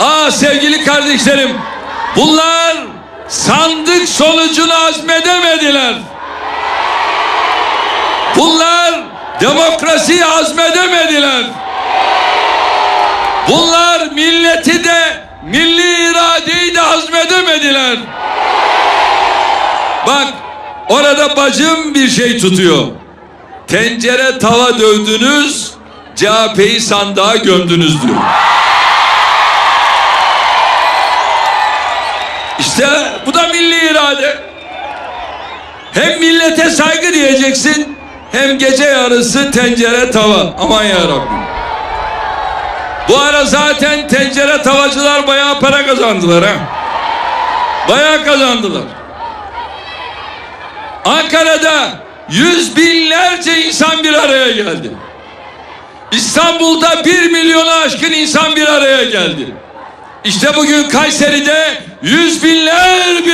Aa sevgili kardeşlerim bunlar sandık sonucunu azmedemediler. Bunlar demokrasiyi azmedemediler. Bunlar milleti de milli iradeyi de hazmedemediler. Bak orada bacım bir şey tutuyor. Tencere tava dövdünüz, CHP'yi sandığa gömdünüz diyor. İşte bu da milli irade. Hem millete saygı diyeceksin, hem gece yarısı tencere tava. Aman ya Rabbim. Bu ara zaten tencere tavacılar bayağı para kazandılar ha. Bayağı kazandılar. Ankara'da yüz binlerce insan bir araya geldi. İstanbul'da bir milyonu aşkın insan bir araya geldi. İşte bugün Kayseri'de yüz binlerce